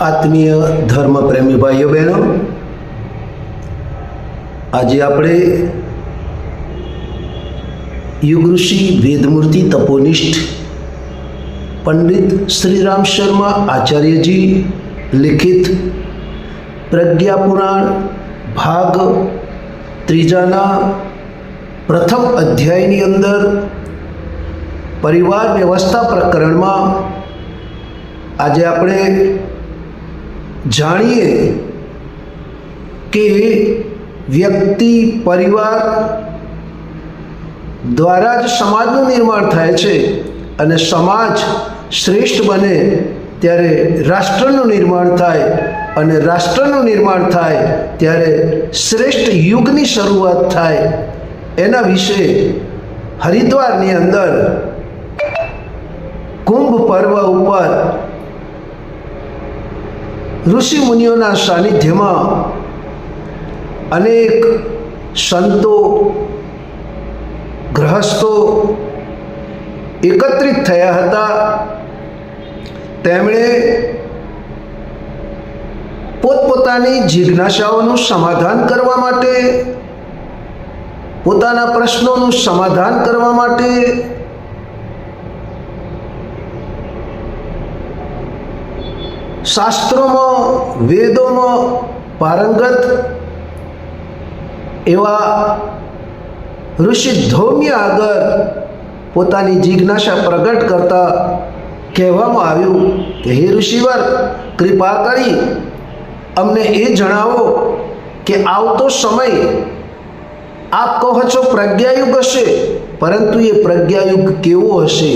આત્મીય ધર્મપ્રેમી ભાઈઓ બહેનો, આજે આપણે યુગઋષિ વેદમૂર્તિ તપોનિષ્ઠ પંડિત શ્રીરામ શર્મા આચાર્યજી લિખિત પ્રજ્ઞા પુરાણ ભાગ ત્રીજાના પ્રથમ અધ્યાયની અંદર પરિવાર વ્યવસ્થા પ્રકરણમાં આજે આપણે જાણીએ કે વ્યક્તિ પરિવાર દ્વારા જ સમાજનું નિર્માણ થાય છે અને સમાજ શ્રેષ્ઠ બને ત્યારે રાષ્ટ્રનું નિર્માણ થાય અને રાષ્ટ્રનું નિર્માણ થાય ત્યારે શ્રેષ્ઠ યુગની શરૂઆત થાય. એના વિશે હરિદ્વારની અંદર કુંભ પર્વ ઉપર ઋષિ મુનિઓના સાનિધ્યમાં અનેક સંતો, ગ્રહસ્થો એકત્રિત થયા હતા. તેમણે પોતપોતાની જિજ્ઞાસાઓનું સમાધાન કરવા માટે, પોતાના પ્રશ્નોનું સમાધાન કરવા માટે શાસ્ત્રોમાં વેદોમાં પારંગત એવા ઋષિ ધૌમ્ય આગળ પોતાની જિજ્ઞાસા પ્રગટ કરતા કહેવામાં આવ્યું કે, હે ઋષિવર, કૃપા કરી અમને એ જણાવો કે આવતો સમય આપ કહો છો પ્રજ્ઞાયુગ હશે, પરંતુ એ પ્રજ્ઞાયુગ કેવો હશે?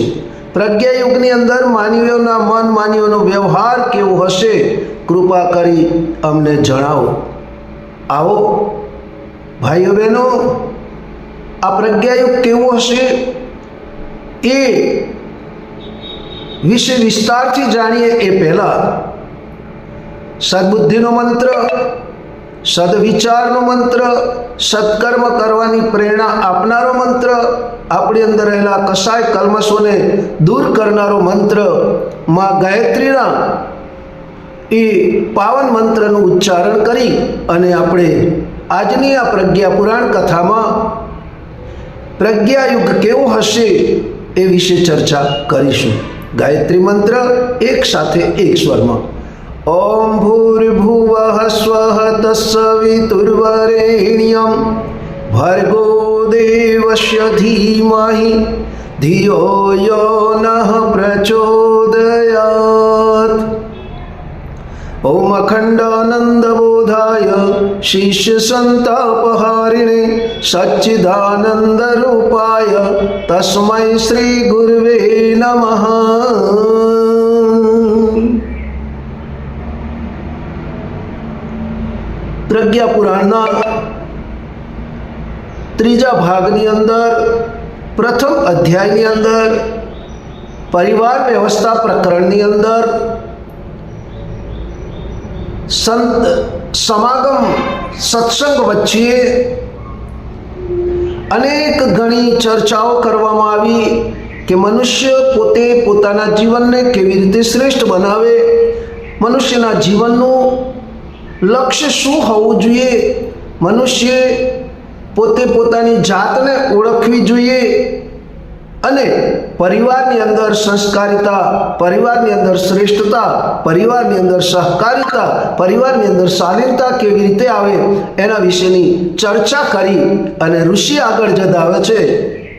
પ્રજ્ઞાયુગની અંદર માનવીઓના મન, માનવીઓનો વ્યવહાર કેવો હશે, કૃપા કરી અમને જણાવો. આવો. ભાઈઓ બહેનો, આ પ્રજ્ઞાયુગ કેવો હશે એ વિશે વિસ્તારથી જાણીએ એ પહેલાં. સદબુદ્ધિનો મંત્ર સદવિચારનો મંત્ર, સત્કર્મ કરવાની પ્રેરણા આપનારો મંત્ર, આપણી અંદર રહેલા કસાય કલ્મશોને દૂર કરનારો મંત્ર, માં ગાયત્રીના એ પાવન મંત્રનું ઉચ્ચારણ કરી અને આપણે આજની આ પ્રજ્ઞા પુરાણ કથામાં પ્રજ્ઞાયુગ કેવો હશે એ વિશે ચર્ચા કરીશું. ગાયત્રી મંત્ર એક સાથે એક સ્વરમાં. ઓમ ભૂર્ભુવ સ્વ તત્સવિતુર્વરેણ્યમ ભર્ગો દેવસ્ય ધીમહિ ધિયો યો નઃ પ્રચોદયાત ઓમ અખંડાનંદબોધાય શિષ્ય સંતાપહારિણે સચ્ચિદાનંદરૂપાય તસ્મૈ શ્રી ગુરવે પ્રજ્ઞા પુરાણના ત્રીજા ભાગની અંદર, પ્રથમ અધ્યાયની અંદર, પરિવાર વ્યવસ્થા પ્રકરણની અંદર, સંત સમાગમ સત્સંગ વચ્ચે અનેક ઘણી ચર્ચાઓ કરવામાં આવી કે મનુષ્ય પોતે પોતાના જીવનને કેવી રીતે શ્રેષ્ઠ બનાવે, મનુષ્યના જીવનનું લક્ષ્ય શું હોવું જોઈએ? મનુષ્ય પોતે પોતાની જાતને ઓળખવી જોઈએ અને પરિવારની અંદર સંસ્કારિતા, પરિવારની અંદર શ્રેષ્ઠતા, પરિવારની અંદર સહકારિતા, પરિવારની અંદર શાલીનતા કેવી રીતે આવે એના વિશેની ચર્ચા કરી અને ઋષિ આગળ જતાવે છે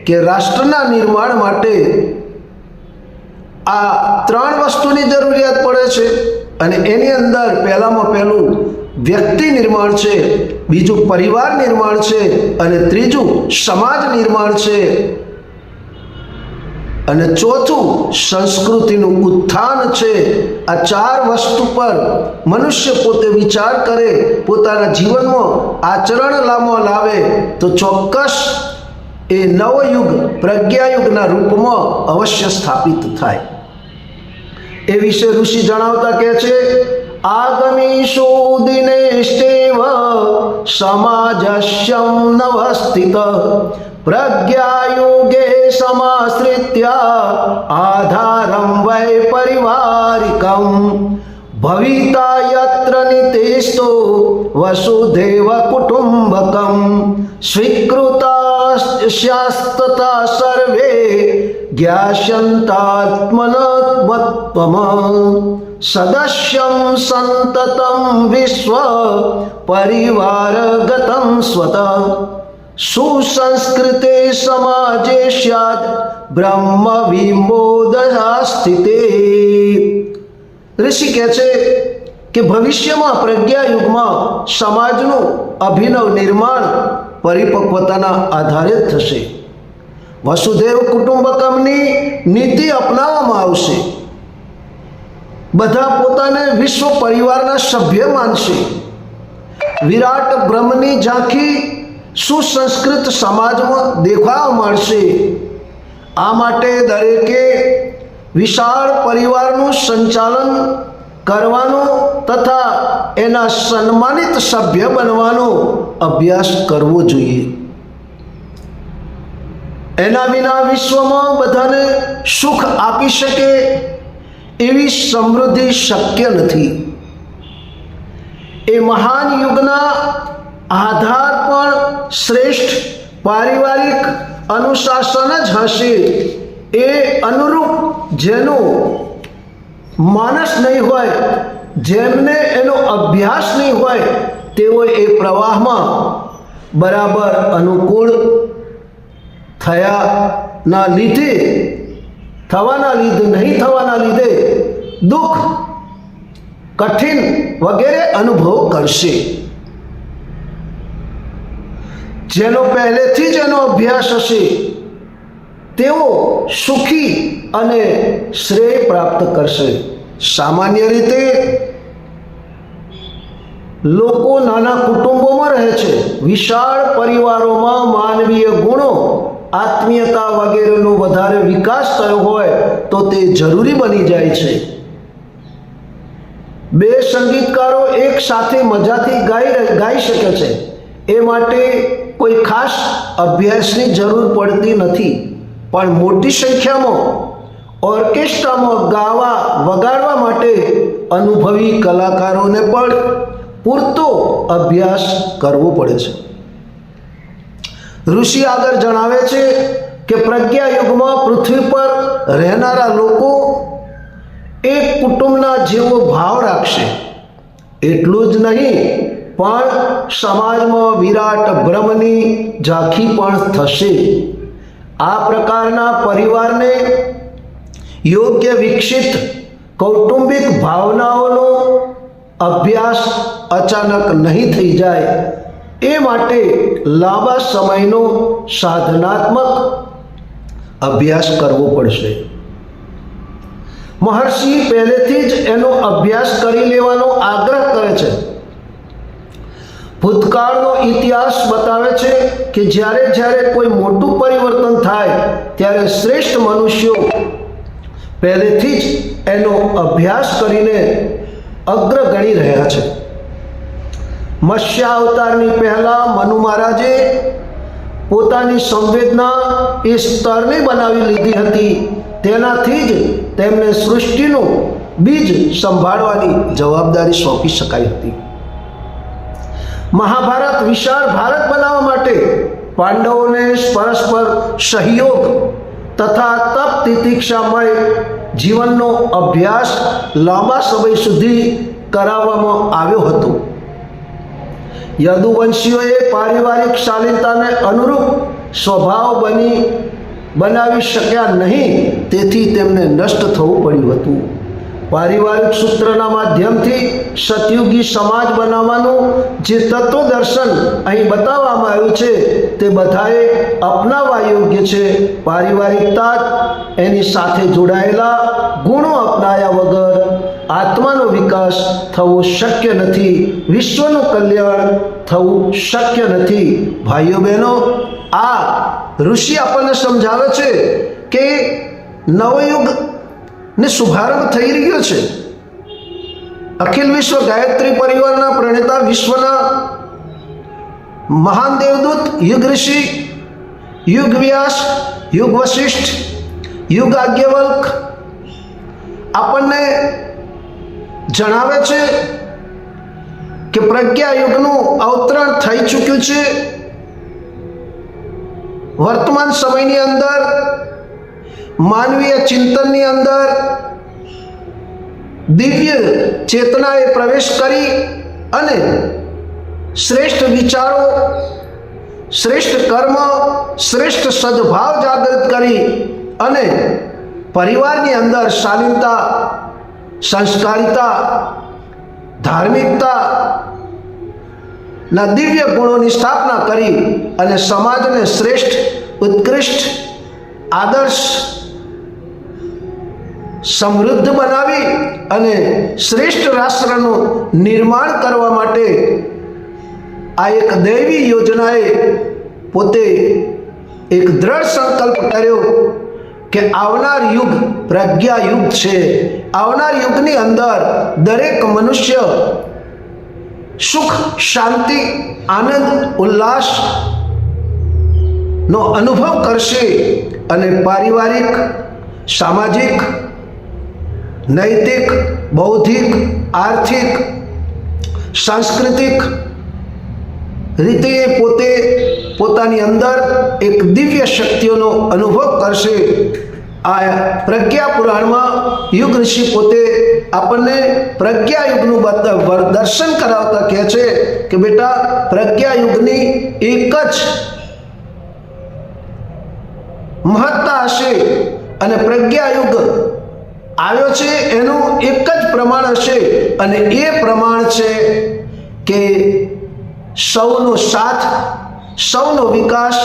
કે રાષ્ટ્રના નિર્માણ માટે આ ત્રણ વસ્તુની જરૂરિયાત પડે છે. અને એની અંદર પહેલામાં પહેલું વ્યક્તિ નિર્માણ છે, બીજું પરિવાર નિર્માણ છે અને ત્રીજું સમાજ નિર્માણ છે. અને ચોથું સંસ્કૃતિનું ઉત્થાન છે. આ ચાર વસ્તુ પર મનુષ્ય પોતે વિચાર કરે, પોતાના જીવનમાં આચરણ લાવવા લાવે, તો ચોક્કસ એ નવયુગ, પ્રજ્ઞાયુગના રૂપમાં અવશ્ય સ્થાપિત થાય. એ વિશે ઋષિ જણાવતા કહે છે આગમીષુ દિનેષ્ટેવ સમાજસ્યમ નવસ્થિત. પ્રજ્ઞાયુગે સમાશ્રિત્ય આધારમ વૈ પરિવારિકમ. ભવિતા યત્ર નિતેસ્તો વસુધૈવ કુટુંબકમ. સ્વીકૃતાસ્તતા સર્વે જ્ઞાસ્યંતાત્મનત્વત્વમ સદસ્યમ સંતતમ વિશ્વ પરિવારગતમ સ્વત સુસંસ્કૃતે સમાજે સ્યાદ બ્રહ્મ વિમોદયા સ્થિતે ઋષિ કહે છે કે ભવિષ્યમાં પ્રજ્ઞા યુગમાં સમાજનું અભિનવ નિર્માણ પરિપક્વતાના આધારે થશે વસુદેવ કુટુંબકમની નીતિ અપનાવવામાં આવશે. બધા પોતાને વિશ્વ પરિવારના સભ્ય માનશે. વિરાટ બ્રહ્મની ઝાંખી સુસંસ્કૃત સમાજમાં દેખાવા મળશે. આ માટે દરેકે વિશાળ પરિવારનું સંચાલન કરવાનો તથા એના સન્માનિત સભ્ય બનવાનો અભ્યાસ કરવો જોઈએ. એના વિના વિશ્વમાં બધાને સુખ આપી શકે એવી સમૃદ્ધિ શક્ય નથી. એ મહાન યુગના આધાર પણ શ્રેષ્ઠ પારિવારિક અનુશાસન જ હશે. એ અનુરૂપ જેનું માનસ નહીં હોય, જેમને એનો અભ્યાસ નહીં હોય તેઓ એ પ્રવાહમાં બરાબર અનુકૂળ થયાના લીધે, થવાના લીધે નહીં, થવાના લીધે દુઃખ, કઠિન વગેરે અનુભવ કરશે. જેનો પહેલેથી જ એનો અભ્યાસ હશે, તેઓ સુખી અને શ્રેય પ્રાપ્ત કરશે. સામાન્ય રીતે, લોકો નાના કુટુંબોમાં રહે છે. વિશાળ પરિવારોમાં માનવીય ગુણો આત્મીયતા વગેરેનો વધારે વિકાસ થયો હોય તો તે જરૂરી બની જાય છે. બે સંગીતકારો એક સાથે મજાથી ગાઈ ગાઈ શકે છે. એ માટે કોઈ ખાસ અભ્યાસની જરૂર પડતી નથી. પણ મોટી સંખ્યામાં ઓર્કેસ્ટ્રામાં ગાવા, વગાડવા માટે અનુભવી કલાકારોને પણ પૂરતો અભ્યાસ કરવો પડે છે. ઋષિ આગળ જણાવે છે કે પ્રજ્ઞા યુગમાં પૃથ્વી પર રહેનારા લોકો એક કુટુંબના જેવો ભાવ રાખશે. એટલું જ નહીં, પણ સમાજમાં વિરાટ બ્રહ્મની ઝાંખી પણ થશે. આ પ્રકારના પરિવારને યોગ્ય વિકસિત કૌટુંબિક ભાવનાઓનો અભ્યાસ અચાનક નહીં થઈ જાય. એ માટે લાંબા સમયનો સાધનાત્મક અભ્યાસ કરવો પડશે. મહર્ષિ પહેલેથી જ એનો અભ્યાસ કરી લેવાનો આગ્રહ કરે છે. ભૂતકાળનો ઇતિહાસ બતાવે છે કે જ્યારે જ્યારે કોઈ મોટું પરિવર્તન થાય, ત્યારે શ્રેષ્ઠ મનુષ્યો પહેલેથી જ એનો અભ્યાસ કરીને અગ્ર ગણી રહ્યા છે. મત્સ્ય અવતારની પહેલા મનુ મહારાજે પોતાની સંવેદના એ સ્તરની બનાવી લીધી હતી. તેનાથી જ તેમને સૃષ્ટિનું બીજ સંભાળવાની જવાબદારી સોંપી શકાઈ હતી. મહાભારત વિશાળ ભારત બનાવવા માટે પાંડવોને પરસ્પર સહયોગ તથા તપ તિતિક્ષામય જીવનનો અભ્યાસ લાંબા સમય સુધી કરાવવામાં આવ્યો હતો. યદુવંશીઓએ પારિવારિક શાલીનતાને અનુરૂપ સ્વભાવ બની, બનાવી શક્યા નહીં, તેથી તેમને નષ્ટ થવું પડ્યું હતું. પારિવારિક સૂત્રના માધ્યમથી સતયુગી સમાજ બનાવવાનું જે તત્વદર્શન અહીં બતાવવામાં આવ્યું છે, તે બધાએ અપનાવવા યોગ્ય છે. પારિવારિકતા એની સાથે જોડાયેલા ગુણો અપનાયા વગર આત્માનો વિકાસ થવો શક્ય નથી, વિશ્વનું કલ્યાણ થવું શક્ય નથી. ભાઈઓ બહેનો, આ ઋષિ આપણને સમજાવે છે કે નવયુગ ને શુભારંભ થઈ રહ્યો છે. અખિલ વિશ્વ ગાયત્રી પરિવારના પ્રણેતા વિશ્વના મહાન દેવદૂત, યુગ ઋષિ, યુગ વ્યાસ, યુગ વશિષ્ઠ, યુગ આજ્ઞવલ્ક, આપણને જણાવે છે કે પ્રજ્ઞા યુગનું અવતરણ થઈ ચૂક્યું છે. વર્તમાન સમયની અંદર, માનવીય ચિંતનની અંદર, દિવ્ય ચેતનાએ પ્રવેશ કરી અને શ્રેષ્ઠ વિચારો, શ્રેષ્ઠ કર્મ, શ્રેષ્ઠ સદભાવ જાગૃત કરી અને પરિવારની અંદર શાલીનતા સંસ્કારિતા, ધાર્મિકતા ના દિવ્ય ગુણોની સ્થાપના કરી અને સમાજને શ્રેષ્ઠ, ઉત્કૃષ્ટ, આદર્શ, સમૃદ્ધ બનાવી અને શ્રેષ્ઠ રાષ્ટ્રનું નિર્માણ કરવા માટે આ એક દૈવી યોજનાએ પોતે એક દ્રઢ સંકલ્પ કર્યો. કે આવનાર યુગ પ્રજ્ઞા યુગ છે. આવનાર યુગની અંદર દરેક મનુષ્ય સુખ, શાંતિ, આનંદ, ઉલ્લાસ નો અનુભવ કરશે અને પારિવારિક, સામાજિક, નૈતિક, બૌદ્ધિક, આર્થિક, સાંસ્કૃતિક રીતે પોતે પોતાની અંદર એક દિવ્ય શક્તિઓનો અનુભવ કરશે. આ પ્રજ્ઞા પુરાણમાં યુગ ઋષિ પોતે આપણને પ્રજ્ઞા યુગનું દર્શન કરાવતા કહે છે કે બેટા, પ્રજ્ઞા યુગની એક જ મહત્તા હશે અને પ્રજ્ઞા યુગ આવ્યો છે એનું એક જ પ્રમાણ હશે. અને એ પ્રમાણ છે કે સૌનો સાથ સૌનો વિકાસ,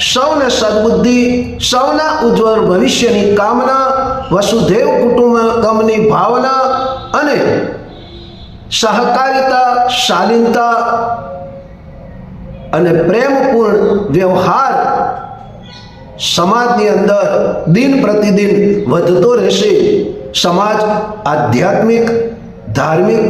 સૌને સદબુદ્ધિ, સૌના ઉજ્જવળ ભવિષ્યની કામના, વસુધૈવ કુટુંબકમની ભાવના અને સહકારિતા, શાલીનતા અને પ્રેમપૂર્ણ વ્યવહાર સમાજની અંદર દિન પ્રતિદિન વધતો રહેશે. સમાજ આધ્યાત્મિક, ધાર્મિક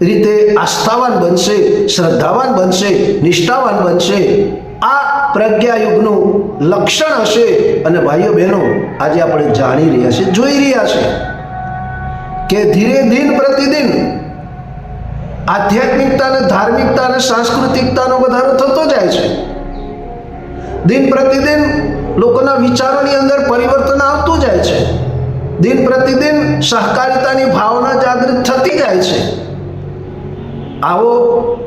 રીતે આસ્થાવાન બનશે, શ્રદ્ધાવાન બનશે, નિષ્ઠાવાન બનશે. આ પ્રજ્ઞાયુગનું લક્ષણ હશે. અને ભાઈઓ બહેનો, આજે આપણે જાણી રહ્યા છે જોઈ રહ્યા છે કે ધીરે દિન પ્રતિદિન આધ્યાત્મિકતા અને ધાર્મિકતા અને સાંસ્કૃતિકતાનો વધારો થતો જાય છે. દિન પ્રતિદિન લોકોના વિચારોની અંદર પરિવર્તન આવતું જાય છે. દિન પ્રતિદિન સહકારિતાની ભાવના જાગૃત થતી જાય છે. આવો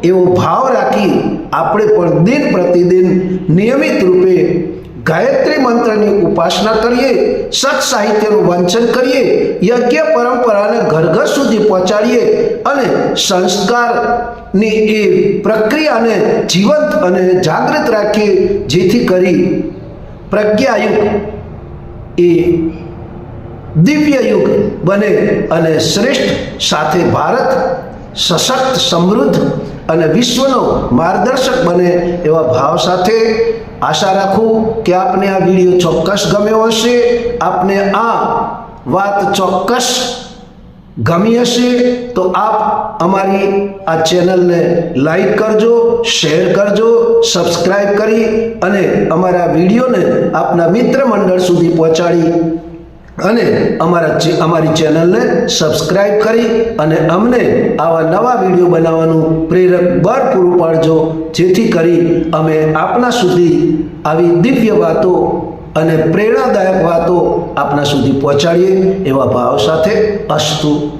એવો ભાવ રાખી આપણે પણ દિન પ્રતિદિન નિયમિત રૂપે ગાયત્રી મંત્રની ઉપાસના કરીએ, સત સાહિત્યનું વાંચન કરીએ, યજ્ઞ પરંપરાને ઘર ઘર સુધી પહોંચાડીએ અને સંસ્કારની એ પ્રક્રિયાને જીવંત અને જાગૃત રાખીએ, જેથી કરી પ્રજ્ઞાયુગ એ દિવ્ય યુગ બને અને શ્રેષ્ઠ સાથે ભારત સશક્ત, સમૃદ્ધ અને વિશ્વનો માર્ગદર્શક બને એવા ભાવ સાથે આશા રાખું કે આપને આ વીડિયો ચોક્કસ ગમ્યો હશે. આપને આ વાત ચોક્કસ ગમી હશે તો આપ અમારી આ ચેનલને લાઈક કરજો, શેર કરજો સબસ્ક્રાઈબ કરી અને અમારા વિડીયોને આપના મિત્ર મંડળ સુધી પહોંચાડી અને અમારા અમારી ચેનલને સબસ્ક્રાઈબ કરી અને અમને આવા નવા વીડિયો બનાવવાનું પ્રેરક બળ પૂરું પાડજો. જેથી કરી અમે આપના સુધી આવી દિવ્ય વાતો અને પ્રેરણાદાયક વાતો આપના સુધી પહોંચાડીએ એવા ભાવ સાથે અસ્તુ